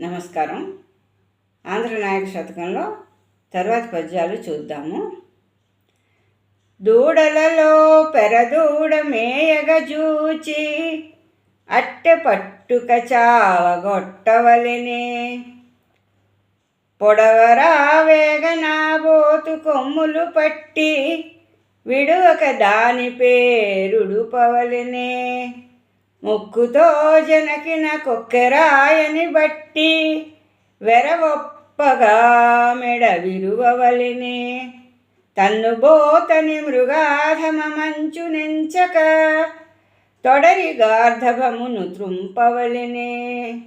నమస్కారం. ఆంధ్రనాయక శతకంలో తర్వాత పద్యాలు చూద్దాము. దూడలలో పెరదూడ మేయగ జూచి అట్టె పట్టుక చావగొట్టవలెనే పొడవరా వేగనాబోతు కొమ్ములు పట్టి విడువక దాని పేరుడుపవలెనే. ముక్కుతో జనకిన కొక్కెరాయని బట్టి వెరవొప్పగా మెడ విరువవలిని. తన్ను బోతని మృగాధమ మంచు నెంచక తొడరి గార్ధభమును త్రుంపవలిని.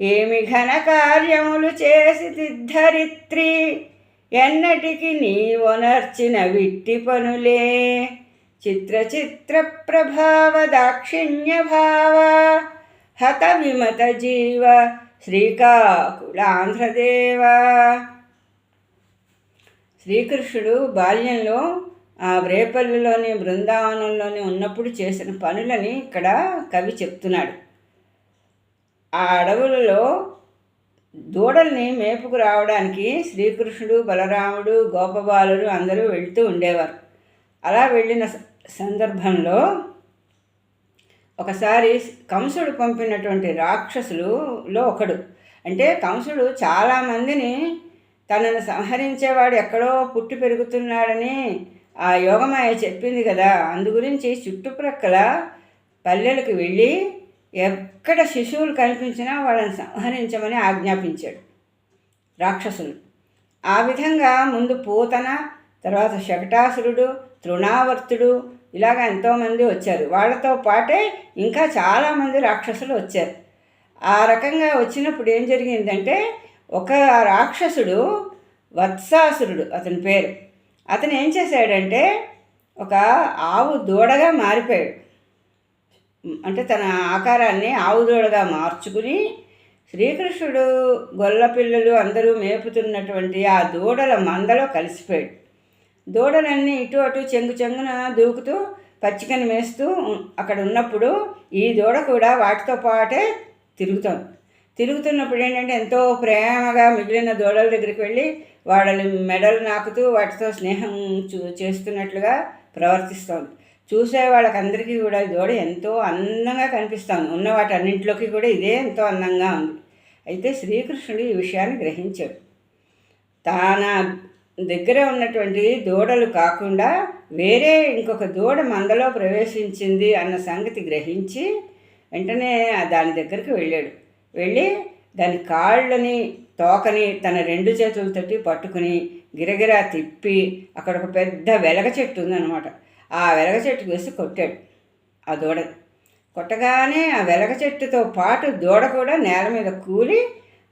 ఏమి ఘన కార్యములు చేసి తిద్ధరిత్రి ఎన్నటికి నీ ఒనర్చిన విట్టి పనులే. చిత్ర చిత్ర ప్రభావ దాక్షిణ్య భావ హత విమత జీవ శ్రీకాకుళాంధ్రదేవ. శ్రీకృష్ణుడు బాల్యంలో ఆ రేపల్లిలోని బృందావనంలోని ఉన్నప్పుడు చేసిన పనులని ఇక్కడ కవి చెప్తున్నాడు. ఆ అడవులలో దూడల్ని మేపుకు రావడానికి శ్రీకృష్ణుడు బలరాముడు గోపబాలుడు అందరూ వెళ్తూ ఉండేవారు. అలా వెళ్ళిన సందర్భంలో ఒకసారి కంసుడు పంపినటువంటి రాక్షసులులో ఒకడు. అంటే కంసుడు చాలామందిని తనను సంహరించేవాడు ఎక్కడో పుట్టి పెరుగుతున్నాడని ఆ యోగమాయ చెప్పింది కదా. అందు గురించి చుట్టుప్రక్కల పల్లెలకు వెళ్ళి ఎక్కడ శిశువులు కనిపించినా వాళ్ళని సంహరించమని ఆజ్ఞాపించాడు రాక్షసులు. ఆ విధంగా ముందు పూతన తర్వాత శకటాసురుడు తృణావర్తుడు ఇలాగ ఎంతోమంది వచ్చారు. వాళ్ళతో పాటే ఇంకా చాలామంది రాక్షసులు వచ్చారు. ఆ రకంగా వచ్చినప్పుడు ఏం జరిగిందంటే ఒక రాక్షసుడు వత్సాసురుడు అతని పేరు. అతను ఏం చేశాడంటే ఒక ఆవు దూడగా మారిపోయాడు. అంటే తన ఆకారాన్ని ఆవు దూడగా మార్చుకుని శ్రీకృష్ణుడు గొల్ల పిల్లలు అందరూ మేపుతున్నటువంటి ఆ దూడల మందలో కలిసిపోయాడు. దూడలన్నీ ఇటు అటు చెంగు చెంగున దూకుతూ పచ్చికని మేస్తూ అక్కడ ఉన్నప్పుడు ఈ దూడ కూడా వాటితో పాటే తిరుగుతాం తిరుగుతున్నప్పుడు ఏంటంటే ఎంతో ప్రేమగా మిగిలిన దూడల దగ్గరికి వెళ్ళి వాళ్ళని మెడలు నాకుతూ వాటితో స్నేహం చూ చేస్తున్నట్లుగా ప్రవర్తిస్తోంది. చూసే వాళ్ళకందరికీ కూడా ఈ దూడ ఎంతో అందంగా కనిపిస్తాను ఉన్న వాటి అన్నింటిలోకి కూడా ఇదే ఎంతో అందంగా ఉంది. అయితే శ్రీకృష్ణుడు ఈ విషయాన్ని గ్రహించాడు. తాన దగ్గర ఉన్నటువంటి దూడలు కాకుండా వేరే ఇంకొక దూడ మందలో ప్రవేశించింది అన్న సంగతి గ్రహించి వెంటనే దాని దగ్గరికి వెళ్ళాడు. వెళ్ళి దాని కాళ్ళని తోకని తన రెండు చేతులతోటి పట్టుకుని గిరగిరా తిప్పి అక్కడ ఒక పెద్ద వెలగ చెట్టు ఉందన్నమాట. ఆ వెలగ చెట్టు వేసి కొట్టాడు ఆ దూడ. కొట్టగానే ఆ వెలగ చెట్టుతో పాటు దూడ కూడా నేల మీద కూలి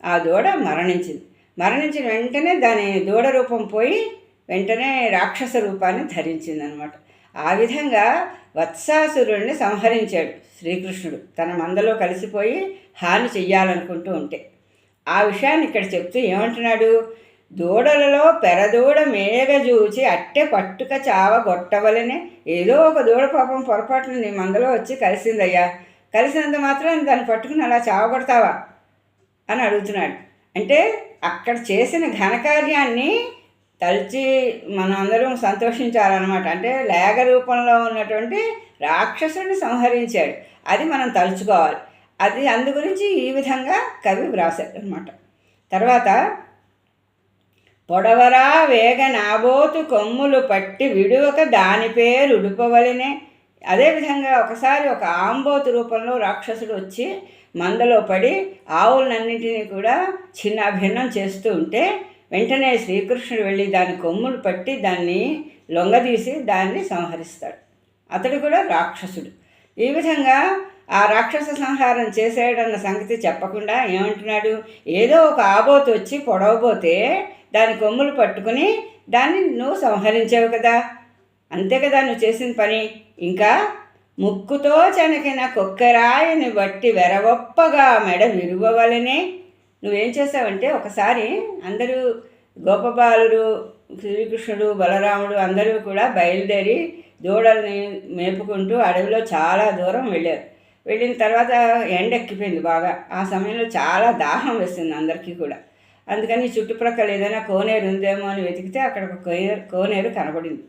ఆ దూడ మరణించింది. మరణించిన వెంటనే దాని దూడ రూపం పోయి వెంటనే రాక్షస రూపాన్ని ధరించిందనమాట. ఆ విధంగా వత్సాసురుణ్ణి సంహరించాడు శ్రీకృష్ణుడు. తన మందలో కలిసిపోయి హాని చెయ్యాలనుకుంటూ ఉంటే. ఆ విషయాన్ని ఇక్కడ చెప్తూ ఏమంటున్నాడు? దూడలలో పెరదూడ మేఘజూచి అట్టె పట్టుక చావ గొట్టవలనే ఏదో ఒక దూడ పాపం పొరపాటున నీ మందలో వచ్చి కలిసిందయ్యా. కలిసినంత మాత్రం దాన్ని పట్టుకుని అలా చావగొడతావా? అని అడుగుతున్నాడు. అంటే అక్కడ చేసిన ఘనకార్యాన్ని తలిచి మనందరం అందరం సంతోషించాలన్నమాట. అంటే లేగ రూపంలో ఉన్నటువంటి రాక్షసుడిని సంహరించాడు. అది మనం తలుచుకోవాలి. అది అందు గురించి ఈ విధంగా కవి వ్రాశాడు అనమాట తర్వాత పొడవరా వేగ నాబోతు కొమ్ములు పట్టి విడువక దాని పేరు ఉడుపవలనే. అదేవిధంగా ఒకసారి ఒక ఆంబోతు రూపంలో రాక్షసుడు వచ్చి మందలో పడి ఆవులన్నింటినీ కూడా చిన్నాభిన్నం చేస్తూ ఉంటే వెంటనే శ్రీకృష్ణుడు వెళ్ళి దాని కొమ్ములు పట్టి దాన్ని లొంగదీసి దాన్ని సంహరిస్తాడు. అతడు కూడా రాక్షసుడు. ఈ విధంగా ఆ రాక్షస సంహారం చేసేయడన్న సంగతి చెప్పకుండా ఏమంటున్నాడు? ఏదో ఒక ఆబోతు వచ్చి పొడవబోతే దాని కొమ్ములు పట్టుకుని దాన్ని నువ్వు సంహరించావు కదా. అంతే కదా నువ్వు చేసిన పని. ఇంకా ముక్కుతో చెనకిన కుక్కరాయిని బట్టి వెరవొప్పగా మెడ విరువవలనే నువ్వేం చేసావంటే ఒకసారి అందరూ గోపబాలుడు శ్రీకృష్ణుడు బలరాముడు అందరూ కూడా బయలుదేరి దూడల్ని మేపుకుంటూ అడవిలో చాలా దూరం వెళ్ళారు. వెళ్ళిన తర్వాత ఎండ ఎక్కిపోయింది బాగా. ఆ సమయంలో చాలా దాహం వేసింది అందరికీ కూడా. అందుకని చుట్టుప్రక్కల ఏదైనా కోనేరు ఉందేమో అని వెతికితే అక్కడ ఒక కోనేరు కోనేరు కనబడింది.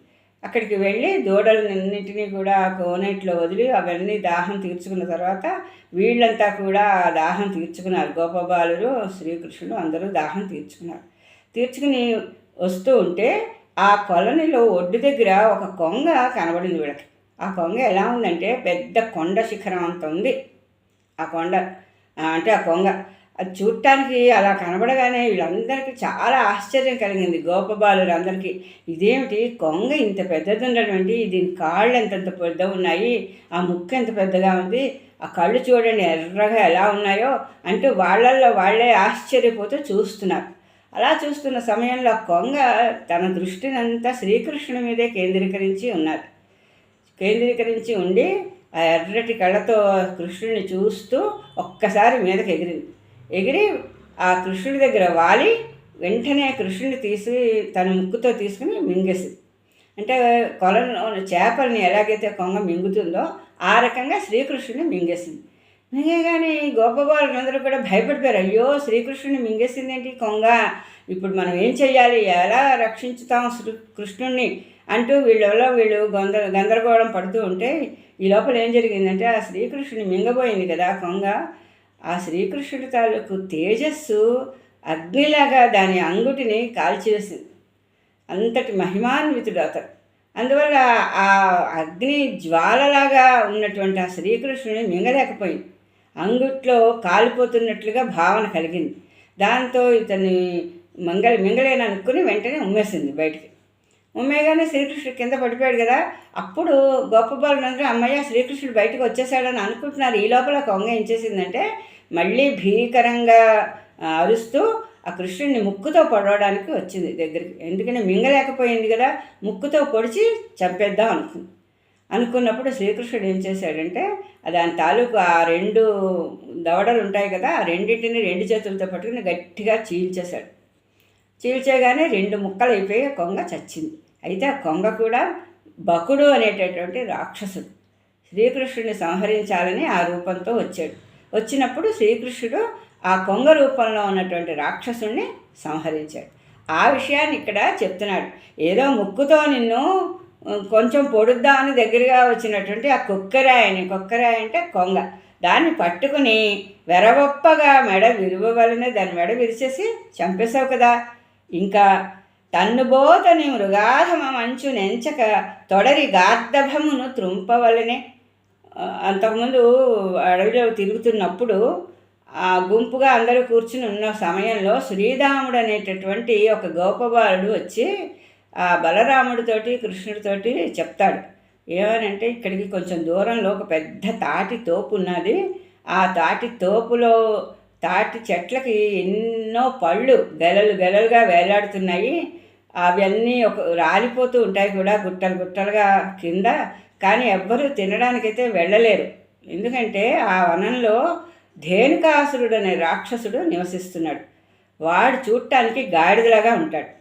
అక్కడికి వెళ్ళి దూడలన్నింటినీ కూడా కోనేటిలో వదిలి అవన్నీ దాహం తీర్చుకున్న తర్వాత వీళ్ళంతా కూడా దాహం తీర్చుకున్నారు. గోపబాలురు శ్రీకృష్ణుడు అందరూ దాహం తీర్చుకున్నారు. తీర్చుకుని వస్తూ ఉంటే ఆ కొలనిలో ఒడ్డు దగ్గర ఒక కొంగ కనబడింది వీళ్ళకి. ఆ కొంగ ఎలా ఉందంటే పెద్ద కొండ శిఖరం అంత ఉంది. ఆ కొండ అంటే ఆ కొంగ. అది చూడటానికి అలా కనబడగానే వీళ్ళందరికీ చాలా ఆశ్చర్యం కలిగింది. గోపబాలురు అందరికీ ఇదేమిటి? కొంగ ఇంత పెద్దది ఉండటువంటి దీని కాళ్ళు ఎంతంత పెద్ద ఉన్నాయి ఆ ముక్కు ఎంత పెద్దగా ఉంది ఆ కళ్ళు చూడండి ఎర్రగా ఎలా ఉన్నాయో అంటూ వాళ్ళల్లో వాళ్ళే ఆశ్చర్యపోతూ చూస్తున్నారు. అలా చూస్తున్న సమయంలో కొంగ తన దృష్టిని అంతా శ్రీకృష్ణుని మీదే కేంద్రీకరించి ఉన్నారు. కేంద్రీకరించి ఉండి ఆ ఎర్రటి కళ్ళతో కృష్ణుడిని చూస్తూ ఒక్కసారి మీదకి ఎగిరింది ఎగిరి ఆ కృష్ణుడి దగ్గర వాలి వెంటనే కృష్ణుడిని తీసి తన ముక్కుతో తీసుకుని మింగేసింది. అంటే కొలంలో చేపల్ని ఎలాగైతే కొంగ మింగుతుందో ఆ రకంగా శ్రీకృష్ణుని మింగేసింది. మింగేగానే గోపబాలందరూ కూడా భయపడిపోయారు. అయ్యో శ్రీకృష్ణుని మింగేసింది ఏంటి కొంగ? ఇప్పుడు మనం ఏం చేయాలి ఎలా రక్షించుతాం శ్రీ కృష్ణుణ్ణి? అంటూ వీళ్ళలో వీళ్ళు గంద గందరగోళం పడుతూ ఉంటే ఈ లోపల ఏం జరిగిందంటే ఆ శ్రీకృష్ణుని మింగబోయింది కదా కొంగ. ఆ శ్రీకృష్ణుడి తాలూకు తేజస్సు అగ్నిలాగా దాని అంగుటిని కాల్చివేసింది. అంతటి మహిమాన్వితుడు అతడు. అందువల్ల ఆ అగ్ని జ్వాలలాగా ఉన్నటువంటి ఆ శ్రీకృష్ణుని మింగలేకపోయింది. అంగుట్లో కాలిపోతున్నట్లుగా భావన కలిగింది. దాంతో ఇతన్ని మంగళ మింగలేననుకుని వెంటనే ఉమ్మేసింది బయటికి. ఉమ్మేగానే శ్రీకృష్ణుడు కింద పడిపోయాడు కదా అప్పుడు గొప్ప బాలునందరూ అమ్మయ్య శ్రీకృష్ణుడు బయటకు వచ్చేసాడని అనుకుంటున్నారు. ఈ లోపల కొంగ ఏం చేసిందంటే మళ్ళీ భీకరంగా అరుస్తూ ఆ కృష్ణుడిని ముక్కుతో పొడవడానికి వచ్చింది దగ్గరికి. ఎందుకంటే మింగలేకపోయింది కదా ముక్కుతో పొడిచి చంపేద్దాం అనుకుంది అనుకున్నప్పుడు శ్రీకృష్ణుడు ఏం చేశాడంటే దాని తాలూకు ఆ రెండు దవడలు ఉంటాయి కదా ఆ రెండింటిని రెండు చేతులతో పట్టుకుని గట్టిగా చీల్చేశాడు. చీల్చేగానే రెండు ముక్కలు అయిపోయి కొంగ చచ్చింది. అయితే ఆ కొంగ కూడా బకుడు అనేటటువంటి రాక్షసుడు. శ్రీకృష్ణుని సంహరించాలని ఆ రూపంతో వచ్చాడు. వచ్చినప్పుడు శ్రీకృష్ణుడు ఆ కొంగ రూపంలో ఉన్నటువంటి రాక్షసుణ్ణి సంహరించాడు. ఆ విషయాన్ని ఇక్కడ చెప్తున్నాడు. ఏదో ముక్కుతో నిన్ను కొంచెం పొడుద్దామని దగ్గరగా వచ్చినటువంటి ఆ కుక్కరాయని. కుక్కరాయ అంటే కొంగ. దాన్ని పట్టుకుని వెరవొప్పగా మెడ విరువవలనే దాని మెడ విరిచేసి చంపేశావు కదా. ఇంకా తన్నుబోతని మృగాధమ మంచు నెంచక తొడరి గార్ధభమును త్రుంపవలనే. అంతకుముందు అడవిలో తిరుగుతున్నప్పుడు ఆ గుంపుగా అందరూ కూర్చుని ఉన్న సమయంలో శ్రీరాముడు అనేటటువంటి ఒక గోపబాలుడు వచ్చి ఆ బలరాముడితోటి కృష్ణుడితోటి చెప్తాడు. ఏమనంటే ఇక్కడికి కొంచెం దూరంలో ఒక పెద్ద తాటి తోపు ఉన్నది ఆ తాటి తోపులో తాటి చెట్లకి ఎన్నో పళ్ళు గెలలు గెలలుగా వేలాడుతున్నాయి. అవన్నీ ఒక రాలిపోతూ ఉంటాయి కూడా గుట్టలు గుట్టలుగా కింద కానీ ఎవ్వరూ తినడానికైతే వెళ్ళలేరు. ఎందుకంటే ఆ వనంలో ధేనుకాసురుడు అనే రాక్షసుడు నివసిస్తున్నాడు. వాడు చూడటానికి గాడిదలాగా ఉంటాడు.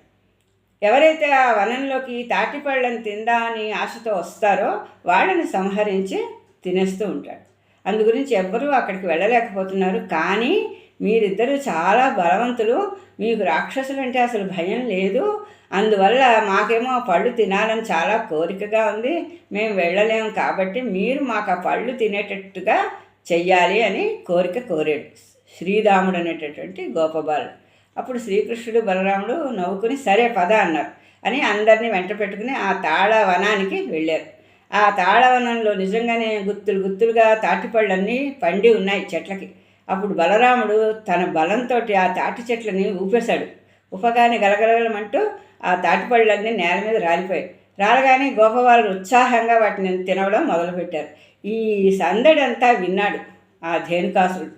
ఎవరైతే ఆ వనంలోకి తాటిపళ్ళని తిందామని ఆశతో వస్తారో వాళ్ళని సంహరించి తినేస్తూ ఉంటాడు. అందు గురించి ఎవ్వరూ అక్కడికి వెళ్ళలేకపోతున్నారు. కానీ మీరిద్దరూ చాలా బలవంతులు. మీకు రాక్షసులు అంటే అసలు భయం లేదు. అందువల్ల మాకేమో ఆ పళ్ళు తినాలని చాలా కోరికగా ఉంది. మేము వెళ్ళలేము కాబట్టి మీరు మాకు ఆ పళ్ళు తినేటట్టుగా చెయ్యాలి అని కోరిక కోరాడు శ్రీరాముడు అనేటటువంటి గోపబాలు అప్పుడు శ్రీకృష్ణుడు బలరాముడు నవ్వుకుని సరే పద అన్నారు. అని అందరినీ వెంట పెట్టుకుని ఆ తాళ వనానికి వెళ్ళారు. ఆ తాళవనంలో నిజంగానే గుత్తులు గుత్తులుగా తాటిపళ్ళన్నీ పండి ఉన్నాయి చెట్లకి. అప్పుడు బలరాముడు తన బలంతో ఆ తాటి చెట్లని ఊపేశాడు. ఉపగానే గలగలగలమంటూ ఆ తాటిపళ్ళన్నీ నేల మీద రాలిపోయాయి. రాలగానే గోపవాళ్ళు ఉత్సాహంగా వాటిని తినడం మొదలుపెట్టారు. ఈ సందడంతా విన్నాడు ఆ ధేనుకాసుడు.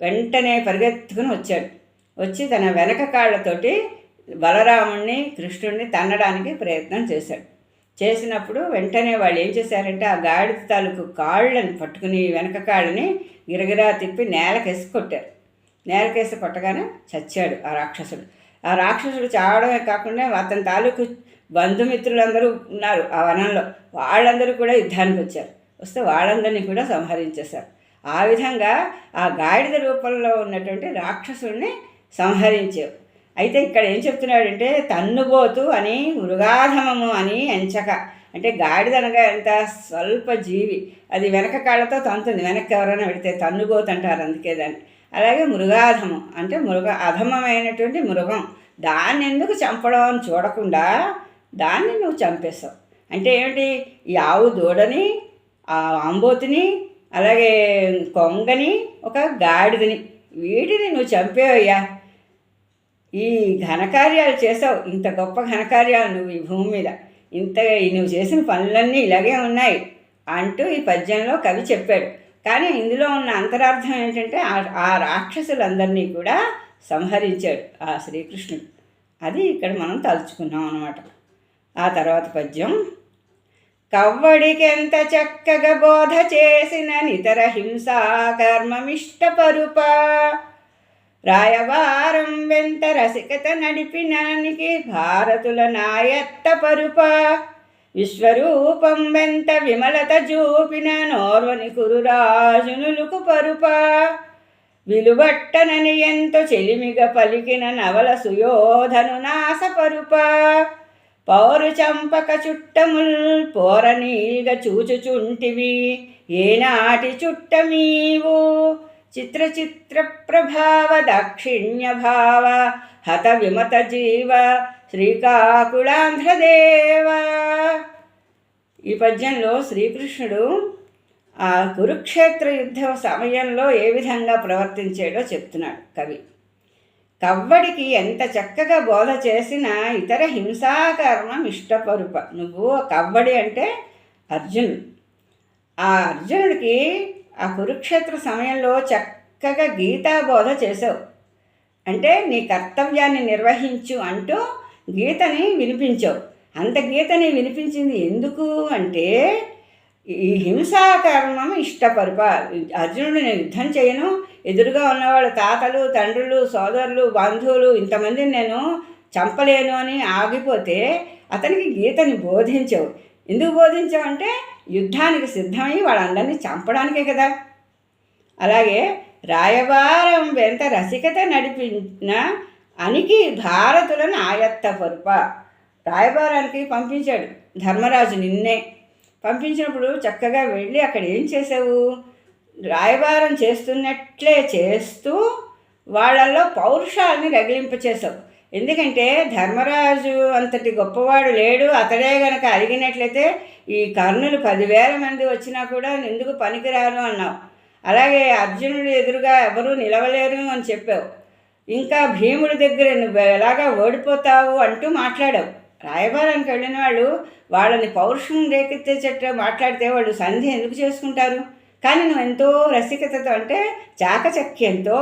వెంటనే పరిగెత్తుకుని వచ్చాడు. వచ్చి తన వెనక కాళ్ళతోటి బలరాముణ్ణి కృష్ణుణ్ణి తన్నడానికి ప్రయత్నం చేశాడు. చేసినప్పుడు వెంటనే వాళ్ళు ఏం చేశారంటే ఆ గాడిద తాలూకు కాళ్ళని పట్టుకుని వెనక కాళ్ళని గిరగిరా తిప్పి నేలకేసి కొట్టారు. నేలకేసి కొట్టగానే చచ్చాడు ఆ రాక్షసుడు. ఆ రాక్షసుడు చావడమే కాకుండా అతని తాలూకు బంధుమిత్రులందరూ ఉన్నారు ఆ వనంలో. వాళ్ళందరూ కూడా యుద్ధానికి వచ్చారు. వస్తే వాళ్ళందరినీ కూడా సంహరించేశారు. ఆ విధంగా ఆ గాడిద రూపంలో ఉన్నటువంటి రాక్షసుడిని సంహరించావు అయితే ఇక్కడ ఏం చెప్తున్నాడంటే తన్నుబోతు అని మృగాధమము అని ఎంచక. అంటే గాడిదనగా ఎంత స్వల్ప జీవి. అది వెనక కాళ్ళతో తంతుంది. వెనక్కి ఎవరైనా పెడితే తన్నుబోతు అంటారు అందుకే దాన్ని. అలాగే మృగాధమం. అంటే మృగ అధమమైనటువంటి మృగం. దాన్ని ఎందుకు చంపడం అని చూడకుండా దాన్ని నువ్వు చంపేస్తావు. అంటే ఏమిటి? ఈ ఆవు దూడని ఆ ఆంబోతుని అలాగే కొంగని ఒక గాడిదని. వీటిని నువ్వు చంపేవయ్యా? ఈ ఘనకార్యాలు చేసావు. ఇంత గొప్ప ఘనకార్యాలు నువ్వు ఈ భూమి మీద. ఇంత నువ్వు చేసిన పనులన్నీ ఇలాగే ఉన్నాయి అంటూ ఈ పద్యంలో కవి చెప్పాడు. కానీ ఇందులో ఉన్న అంతరార్థం ఏంటంటే ఆ రాక్షసులందరినీ కూడా సంహరించాడు ఆ శ్రీకృష్ణుడు. అది ఇక్కడ మనం తలుచుకున్నాం అనమాట ఆ తర్వాత పద్యం కవ్వడికెంత చక్కగా బోధ చేసిన నితర హింసా కర్మమిష్టపరుపా రాయవారం వెంట రసికత నడిపినానికి భారతుల నాయత్త పరుప. విశ్వరూపం వెంత విమలత చూపిన నోర్వని కురురాజునులుకు పరుప. విలువట్టనని ఎంతో చెలిమిగ పలికిన నవల సుయోధను నాసపరుప పౌరు చంపక చుట్టముల్ పోరనీగ చూచుచుంటివి ఏనాటి చుట్టమీవు? చిత్రచిత్ర ప్రభావ దాక్షిణ్య భావ హత విమత జీవ శ్రీకాకుళాంధ్రదేవ. ఈ పద్యంలో శ్రీకృష్ణుడు ఆ కురుక్షేత్ర యుద్ధ సమయంలో ఏ విధంగా ప్రవర్తించాడో చెప్తున్నాడు కవి. కవ్వడికి ఎంత చక్కగా బోధ చేసినా ఇతర హింసాకర్మం ఇష్టపరుప. నువ్వు కవ్వడి అంటే అర్జునుడు. ఆ అర్జునుడికి ఆ కురుక్షేత్ర సమయంలో చక్కగా గీతాబోధ చేసావు అంటే నీ కర్తవ్యాన్ని నిర్వహించు అంటూ గీతని వినిపించావు. అంత గీతని వినిపించింది ఎందుకు అంటే ఈ హింసాకర్మం ఇష్టపరుప అర్జునుడు నేను యుద్ధం చేయను. ఎదురుగా ఉన్నవాళ్ళు తాతలు తండ్రులు సోదరులు బంధువులు ఇంతమందిని నేను చంపలేను అని ఆగిపోతే అతనికి గీతని బోధించవు. ఎందుకు బోధించామంటే యుద్ధానికి సిద్ధమై వాళ్ళందరినీ చంపడానికే కదా. అలాగే రాయబారం ఎంత రసికత నడిపిన అనికి భారతులను ఆయత్త పరుప రాయబారానికి పంపించాడు ధర్మరాజు నిన్నే. పంపించినప్పుడు చక్కగా వెళ్ళి అక్కడ ఏం చేసావు రాయబారం చేస్తున్నట్లే చేస్తూ వాళ్ళల్లో పౌరుషాలని రగిలింపచేసావు ఎందుకంటే ధర్మరాజు అంతటి గొప్పవాడు లేడు అతడే గనక అడిగినట్లయితే ఈ కర్ణులు పదివేల మంది వచ్చినా కూడా ఎందుకు పనికిరాను అన్నావు? అలాగే అర్జునుడు ఎదురుగా ఎవరూ నిలవలేరు అని చెప్పావు. ఇంకా భీముడి దగ్గర నువ్వు ఎలాగా ఓడిపోతావు అంటూ మాట్లాడావు. రాయబారానికి వెళ్ళిన వాళ్ళు వాళ్ళని పౌరుషం రేకెత్తేటట్టు మాట్లాడితే వాళ్ళు సంధి ఎందుకు చేసుకుంటారు? కానీ నువ్వు ఎంతో రసికతతో అంటే చాకచక్యంతో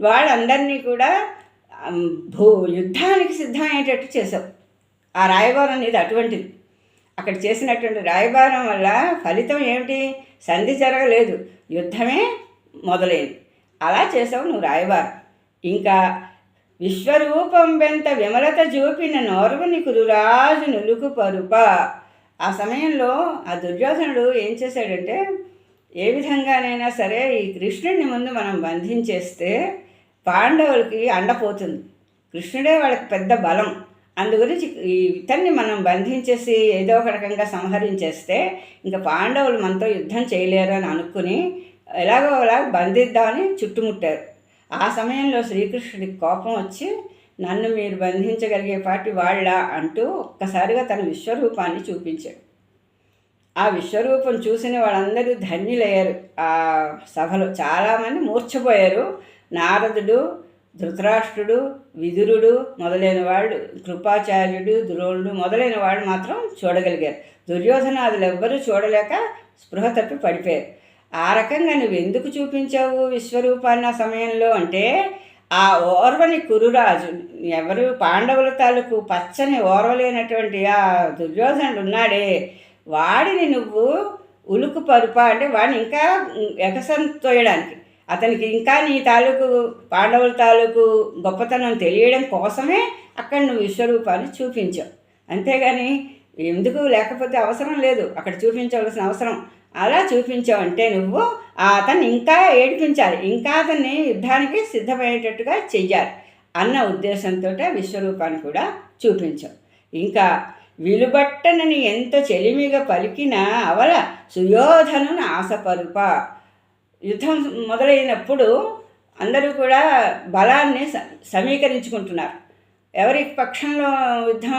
వాళ్ళందరినీ కూడా భూ యుద్ధానికి సిద్ధమయ్యేటట్టు చేసావు ఆ రాయబారం అనేది అటువంటిది. అక్కడ చేసినటువంటి రాయబారం వల్ల ఫలితం ఏమిటి? సంధి జరగలేదు. యుద్ధమే మొదలైంది. అలా చేసావు నువ్వు రాయబారం. ఇంకా విశ్వరూపం వెంత విమలత చూపిన నోర్వని కురురాజు నులుకు పరుప. ఆ సమయంలో ఆ దుర్యోధనుడు ఏం చేశాడంటే ఏ విధంగానైనా సరే ఈ కృష్ణుడిని ముందు మనం బంధించేస్తే పాండవులకి అండపోతుంది కృష్ణుడే వాళ్ళకి పెద్ద బలం. అందుగురించి ఇతన్ని మనం బంధించేసి ఏదో ఒక రకంగా సంహరించేస్తే ఇంకా పాండవులు మనతో యుద్ధం చేయలేరు అని అనుకుని ఎలాగో అలా బంధిద్దామని చుట్టుముట్టారు. ఆ సమయంలో శ్రీకృష్ణుడికి కోపం వచ్చి నన్ను మీరు బంధించగలిగే పాటి వాళ్ళ? అంటూ ఒక్కసారిగా తన విశ్వరూపాన్ని చూపించాడు. ఆ విశ్వరూపం చూసిన వాళ్ళందరూ ధన్యులయ్యారు. ఆ సభలో చాలామంది మూర్చపోయారు నారదుడు ధృతరాష్ట్రుడు విదురుడు మొదలైన వాళ్ళు కృపాచార్యుడు ద్రోణుడు మొదలైన వాళ్ళు మాత్రం చూడగలిగారు. దుర్యోధనాదులు ఎవ్వరూ చూడలేక స్పృహ తప్పి పడిపోయారు. ఆ రకంగా నువ్వు ఎందుకు చూపించావు విశ్వరూపాన్ని ఆ సమయంలో? అంటే ఆ ఓర్వని కురురాజు ఎవరు పాండవుల తాలూకు పచ్చని ఓర్వలేనటువంటి ఆ దుర్యోధనుడు ఉన్నాడే వాడిని నువ్వు ఉలుకు పరుప అంటే వాడిని ఇంకా ఎగసం తోయడానికి అతనికి ఇంకా నీ తాలూకు పాండవుల తాలూకు గొప్పతనం తెలియడం కోసమే అక్కడ నువ్వు విశ్వరూపాన్ని చూపించావు. అంతేగాని ఎందుకు లేకపోతే అవసరం లేదు. అక్కడ చూపించవలసిన అవసరం. అలా చూపించావంటే నువ్వు అతన్ని ఇంకా ఏడిపించాలి. ఇంకా అతన్ని యుద్ధానికి సిద్ధమయ్యేటట్టుగా చెయ్యాలి అన్న ఉద్దేశంతో విశ్వరూపాన్ని కూడా చూపించావు. ఇంకా విలుబట్టనని ఎంత చెలిమిగా పలికినా అవల సుయోధను ఆశపరుప యుద్ధం మొదలైనప్పుడు అందరూ కూడా బలాన్ని సమీకరించుకుంటున్నారు. ఎవరి పక్షంలో యుద్ధం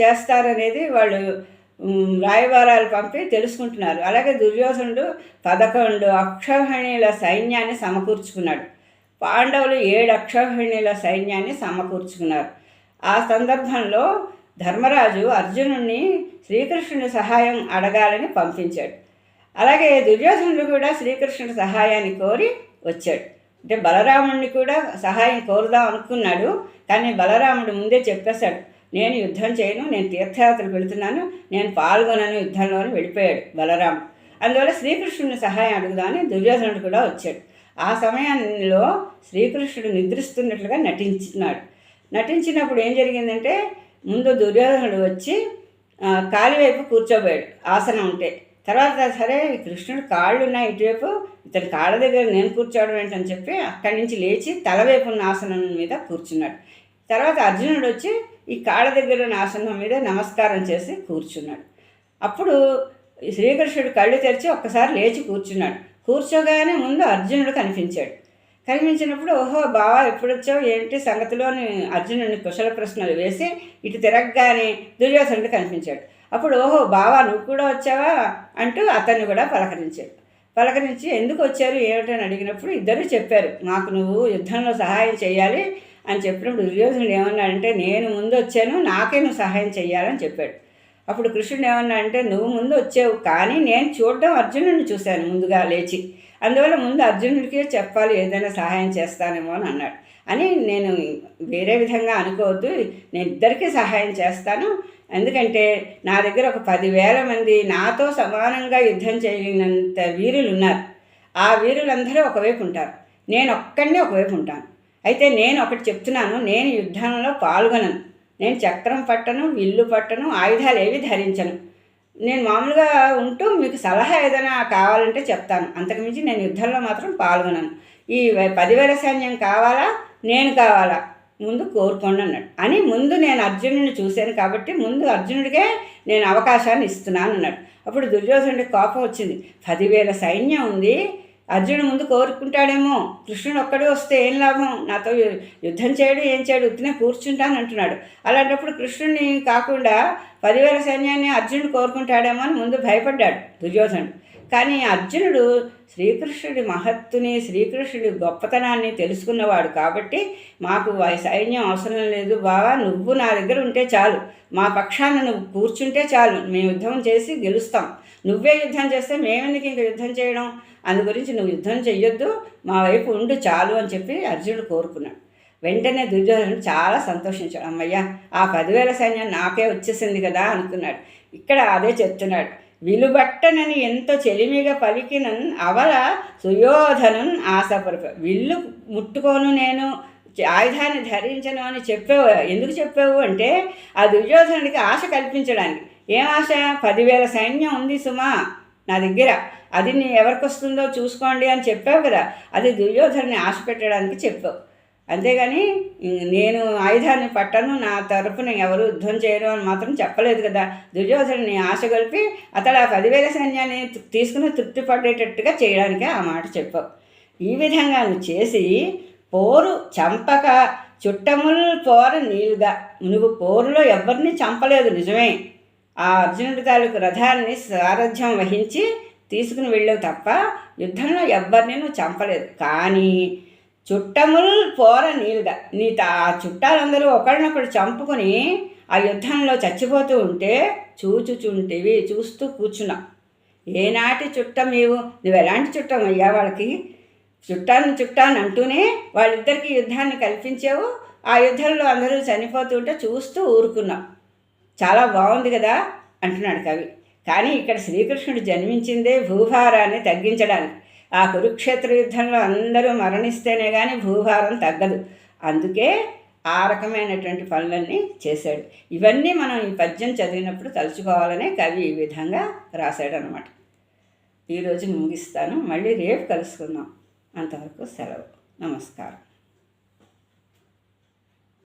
చేస్తారనేది వాళ్ళు రాయబారాలు పంపి తెలుసుకుంటున్నారు. అలాగే దుర్యోధనుడు పదకొండు అక్షోహిణీల సైన్యాన్ని సమకూర్చుకున్నాడు. పాండవులు ఏడు అక్షోహిణీల సైన్యాన్ని సమకూర్చుకున్నారు. ఆ సందర్భంలో ధర్మరాజు అర్జునుడిని శ్రీకృష్ణుని సహాయం అడగాలని పంపించాడు. అలాగే దుర్యోధనుడు కూడా శ్రీకృష్ణుడి సహాయాన్ని కోరి వచ్చాడు. అంటే బలరాముడిని కూడా సహాయం కోరుదాం అనుకున్నాడు కానీ బలరాముడు ముందే చెప్పేశాడు నేను యుద్ధం చేయను నేను తీర్థయాత్రకు వెళుతున్నాను నేను పాల్గొనను యుద్ధంలోని వెళ్ళిపోయాడు బలరాముడు. అందువల్ల శ్రీకృష్ణుని సహాయం అడుగుదామని దుర్యోధనుడు కూడా వచ్చాడు. ఆ సమయంలో శ్రీకృష్ణుడు నిద్రిస్తున్నట్లుగా నటించినాడు. నటించినప్పుడు ఏం జరిగిందంటే ముందు దుర్యోధనుడు వచ్చి కాలివైపు కూర్చోబోయాడు ఆసనం ఉంటే. తర్వాత సరే కృష్ణుడు కాళ్ళు ఉన్నాయి ఇటువైపు ఇతని కాళ్ళ దగ్గర నేను కూర్చోవడం ఏంటని చెప్పి అక్కడి నుంచి లేచి తలవైపు ఉన్న ఆసనం మీద కూర్చున్నాడు. తర్వాత అర్జునుడు వచ్చి ఈ కాళ్ళ దగ్గర ఉన్న ఆసనం మీద నమస్కారం చేసి కూర్చున్నాడు. అప్పుడు శ్రీకృష్ణుడు కళ్ళు తెరిచి ఒక్కసారి లేచి కూర్చున్నాడు. కూర్చోగానే ముందు అర్జునుడు కనిపించాడు. కనిపించినప్పుడు ఓహో బావా ఎప్పుడు వచ్చావు ఏంటి సంగతిలోని అర్జునుడిని కుశల ప్రశ్నలు వేసి ఇటు తిరగగానే దుర్యోధనుడు కనిపించాడు. అప్పుడు ఓహో బావా నువ్వు కూడా వచ్చావా? అంటూ అతన్ని కూడా పలకరించాడు పలకరించి ఎందుకు వచ్చారు ఏమిటని అడిగినప్పుడు ఇద్దరు చెప్పారు మాకు నువ్వు యుద్ధంలో సహాయం చేయాలి అని చెప్పినప్పుడు దుర్యోధనుడు ఏమన్నాడంటే నేను ముందు వచ్చాను నాకే నువ్వు సహాయం చేయాలని చెప్పాడు. అప్పుడు కృష్ణుడు ఏమన్నా అంటే నువ్వు ముందు వచ్చావు కానీ నేను చూడడం అర్జునుడిని చూశాను ముందుగా లేచి. అందువల్ల ముందు అర్జునుడికే చెప్పాలి ఏదైనా సహాయం చేస్తానేమో అని అన్నాడు. అని నేను వేరే విధంగా అనుకోవద్దు నేను ఇద్దరికీ సహాయం చేస్తాను ఎందుకంటే నా దగ్గర ఒక పదివేల మంది నాతో సమానంగా యుద్ధం చేయనంత వీరులు ఉన్నారు ఆ వీరులందరూ ఒకవైపు ఉంటారు. నేను ఒక్కడినే ఒకవైపు ఉంటాను. అయితే నేను ఒకటి చెప్తున్నాను నేను యుద్ధంలో పాల్గొనను. నేను చక్రం పట్టను విల్లు పట్టను ఆయుధాలు ఏవి ధరించను. నేను మామూలుగా ఉంటూ మీకు సలహా ఏదైనా కావాలంటే చెప్తాను. అంతకుమించి నేను యుద్ధంలో మాత్రం పాల్గొనను. ఈ పదివేల సైన్యం కావాలా? నేను కావాలా? ముందు కోరుకోండి అన్నాడు. అని ముందు నేను అర్జునుడిని చూశాను కాబట్టి ముందు అర్జునుడికే నేను అవకాశాన్ని ఇస్తున్నాను అన్నాడు. అప్పుడు దుర్యోధనుడికి కోపం వచ్చింది. పదివేల సైన్యం ఉంది. అర్జునుడు ముందు కోరుకుంటాడేమో. కృష్ణుడు ఒక్కడే వస్తే ఏం లాభం? నాతో యుద్ధం చేయడు ఏం చేయడు ఉత్తినే కూర్చుంటాను అంటున్నాడు. అలాంటప్పుడు కృష్ణుడిని కాకుండా పదివేల సైన్యాన్ని అర్జునుడు కోరుకుంటాడేమో అని ముందు భయపడ్డాడు దుర్యోధనుడు. కానీ అర్జునుడు శ్రీకృష్ణుడి మహత్తుని శ్రీకృష్ణుడి గొప్పతనాన్ని తెలుసుకున్నవాడు కాబట్టి మాకు సైన్యం అవసరం లేదు. బావా నువ్వు నా దగ్గర ఉంటే చాలు. మా పక్షాన నువ్వు కూర్చుంటే చాలు. మేము యుద్ధం చేసి గెలుస్తాం. నువ్వే యుద్ధం చేస్తే మేమెందుకు ఇంక యుద్ధం చేయడం? అందు గురించి నువ్వు యుద్ధం చెయ్యొద్దు. మా వైపు ఉండు చాలు అని చెప్పి అర్జునుడు కోరుకున్నాడు. వెంటనే దుర్యోధనుడు చాలా సంతోషించాడు. అమ్మయ్య ఆ పదివేల సైన్యం నాకే వచ్చేసింది కదా అనుకున్నాడు. ఇక్కడ అదే చెప్తున్నాడు. విలుబట్టనని ఎంతో చెలిమిగా పలికిన అవల సుయోధనన్ ఆశపరప. విల్లు ముట్టుకోను నేను ఆయుధాన్ని ధరించను అని చెప్పావు ఎందుకు చెప్పావు అంటే ఆ దుర్యోధనుడికి ఆశ కల్పించడానికి. ఏం ఆశ? పదివేల సైన్యం ఉంది సుమా నా దగ్గర. అది నీ ఎవరికి వస్తుందో చూసుకోండి అని చెప్పావు కదా అది దుర్యోధనని ఆశ పెట్టడానికి చెప్పావు. అంతేగాని నేను ఆయుధాన్ని పట్టను నా తరపున ఎవరు యుద్ధం చేయరు అని మాత్రం చెప్పలేదు కదా. దుర్యోధనుని ఆశ గొలిపి అతడు ఆ పదివేల సైన్యాన్ని తీసుకుని తృప్తి పడేటట్టుగా చేయడానికే ఆ మాట చెప్పావు. ఈ విధంగా నువ్వు చేసి పోరు చంపక చుట్టములు పోర నీలుగా. నువ్వు పోరులో ఎవరిని చంపలేదు నిజమే. ఆ అర్జునుడి తాలూకు రథాన్ని సారథ్యం వహించి తీసుకుని వెళ్ళావు తప్ప యుద్ధంలో ఎవరిని నువ్వు చంపలేదు. కానీ చుట్టములు పోర నీలుగా నీ ఆ చుట్టాలందరూ ఒకరినొకరు చంపుకొని ఆ యుద్ధంలో చచ్చిపోతూ ఉంటే చూచుచుంటివి చూస్తూ కూర్చున్నా. ఏనాటి చుట్టం నీవు? నువ్వు ఎలాంటి చుట్టం అయ్యా వాళ్ళకి? చుట్టాన్ని చుట్టాన్ని అంటూనే వాళ్ళిద్దరికి యుద్ధాన్ని కల్పించావు. ఆ యుద్ధంలో అందరూ చనిపోతూ ఉంటే చూస్తూ ఊరుకున్నాం. చాలా బాగుంది కదా అంటున్నాడు కవి. కానీ ఇక్కడ శ్రీకృష్ణుడు జన్మించిందే భూభారాన్ని తగ్గించడానికి. ఆ కురుక్షేత్ర యుద్ధంలో అందరూ మరణిస్తేనే కానీ భూభారం తగ్గదు. అందుకే ఆ రకమైనటువంటి పనులన్నీ చేశాడు. ఇవన్నీ మనం ఈ పద్యం చదివినప్పుడు తలుచుకోవాలనే కవి ఈ విధంగా రాశాడు అనమాట ఈరోజు ముగిస్తాను. మళ్ళీ రేపు కలుసుకుందాం. అంతవరకు సెలవు. నమస్కారం.